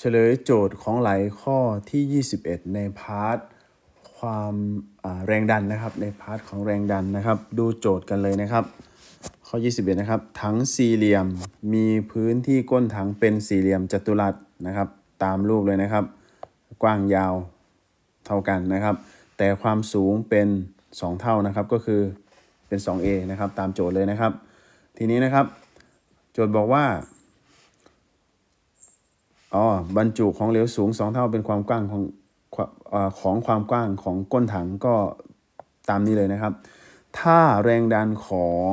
เฉลยโจทย์ของหลายข้อที่ 21 ในพาร์ทความแรงดันนะครับ ในพาร์ทของแรงดันนะครับ ดูโจทย์กันเลยนะครับ ข้อ 21 นะครับ ถังสี่เหลี่ยมมีพื้นที่ก้นถังเป็นสี่เหลี่ยมจัตุรัสนะครับ ตามรูปเลยนะครับ กว้างยาวเท่ากันนะครับ แต่ความสูงเป็น 2 เท่านะครับก็คือเป็น 2a นะครับ ตามโจทย์เลยนะครับ ทีนี้นะครับ โจทย์บอกว่า อ๋อบรรจุของเหลวสูง2เท่าเป็นความกว้างของความเอ่อของความกว้างของก้นถังก็ตามนี้เลยนะครับ ถ้าแรงดันของ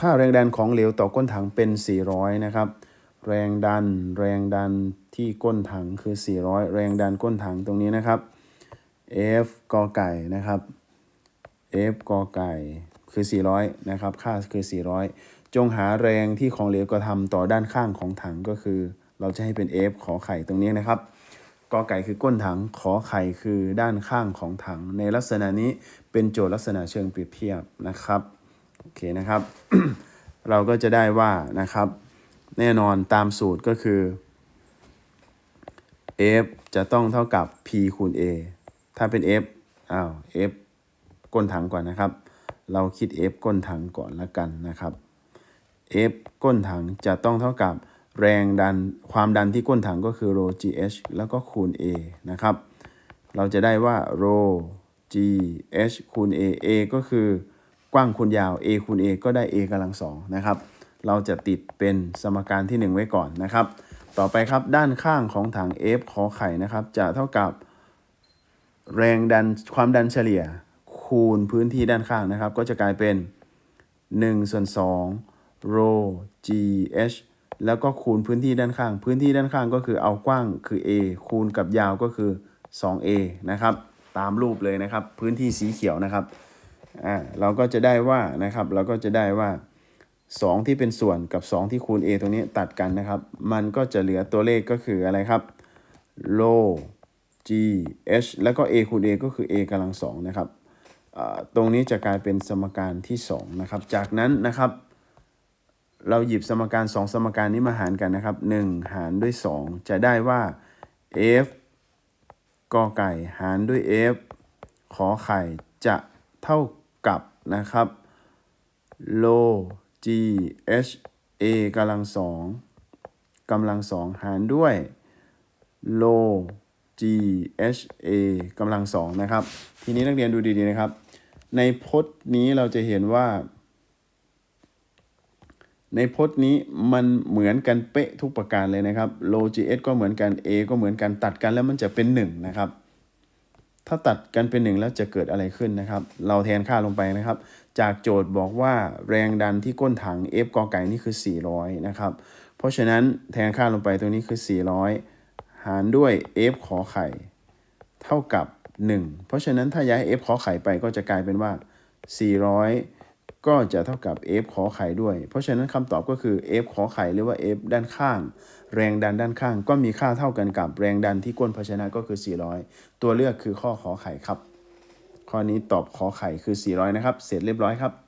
ถ้าแรงดันของเหลวต่อก้นถังเป็น 400 นะครับ แรงดันแรงดันที่ก้นถังคือ 400 แรงดันก้นถังตรงนี้นะครับ F กอไก่นะครับ F กอไก่คือ 400 นะครับ ค่าคือ 400 จงหาแรงที่ของเหลวกระทำต่อด้านข้างของถังก็คือ เราจะให้เป็น F ขอไข่ตรงนี้นะครับกอไก่คือก้นถังขอไข่คือด้านข้างของถัง ในลักษณะนี้เป็นโจทย์ลักษณะเชิงเปรียบเทียบนะครับโอเคนะครับ เราก็จะได้ว่านะครับ แน่นอนตามสูตรก็คือ F จะต้องเท่ากับ P คูณ A ถ้าเป็น F อ้าว F ก้นถังก่อนนะครับ เราคิด F ก้นถังก่อนละกันนะครับ F ก้นถังจะต้องเท่ากับ แรงดันความดันที่ก้นถังก็คือ rho gh แล้วก็คูณ A นะครับ เราจะได้ว่า rho gh คูณ A A ก็คือกว้างคูณยาว A คูณ A ก็ได้ A กำลังสองนะครับ เราจะติดเป็นสมการที่ 1 ไว้ก่อนนะครับ ต่อไปครับด้านข้างของถัง F ขอไข่นะครับ จะเท่ากับแรงดันความดันเฉลี่ยคูณพื้นที่ด้านข้างนะครับ ก็จะกลายเป็น1ส่วน2 rho gh แล้วก็คูณพื้นที่ด้านข้าง พื้นที่ด้านข้างก็คือเอากว้างคือ a คูณกับยาวก็คือ 2a นะครับ ตามรูปเลยนะครับ พื้นที่สีเขียวนะครับ อ่า เราก็จะได้ว่านะครับ เราก็จะได้ว่า 2 ที่เป็นส่วนกับ 2 ที่คูณ a ตรงนี้ตัดกันนะครับ มันก็จะเหลือตัวเลขก็คืออะไรครับ rho g h แล้วก็ a คูณ a ก็คือ a กำลังสองนะครับ ตรงนี้จะกลายเป็นสมการที่ 2 นะครับ จากนั้นนะครับ เราหยิบสมการ2สมการนี้มาหารกันนะครับ 1 หารด้วย 2 จะได้ว่า f กอไก่หารด้วย f ขอไข่จะเท่ากับนะครับ rho g h a กำลังสองกำลังสองหารด้วย rho g h a กำลังสองนะครับ ทีนี้นักเรียนดูดีๆนะครับ ในพจน์นี้เราจะเห็นว่า ในพจน์นี้มันเหมือนกันเป๊ะทุกประการเลยนะครับ rho g h ก็เหมือนกัน a ก็เหมือนกันตัดกันแล้วมันจะเป็น1นะครับ ถ้าตัดกันเป็น 1 แล้วจะเกิดอะไรขึ้นนะครับ เราแทนค่าลงไปนะครับ จากโจทย์บอกว่าแรงดันที่ก้นถัง F กอไก่นี่คือ 400 นะครับ เพราะฉะนั้นแทนค่าลงไปตรงนี้คือ 400 หารด้วย F ขอไข่ เท่ากับ 1 เพราะฉะนั้นถ้าย้าย F ขอไข่ไปก็จะกลายเป็นว่า 400 ก็จะเท่ากับ F ขอไข่ด้วย เพราะฉะนั้นคำตอบก็คือ F ขอไข่หรือว่า F ด้านข้าง แรงดันด้านข้าง ก็มีค่าเท่ากันกับแรงดันที่ก้นภาชนะก็คือ 400 ตัวเลือกคือข้อขอไข่ครับ ข้อนี้ตอบขอไข่คือ 400 นะครับ เสร็จเรียบร้อยครับ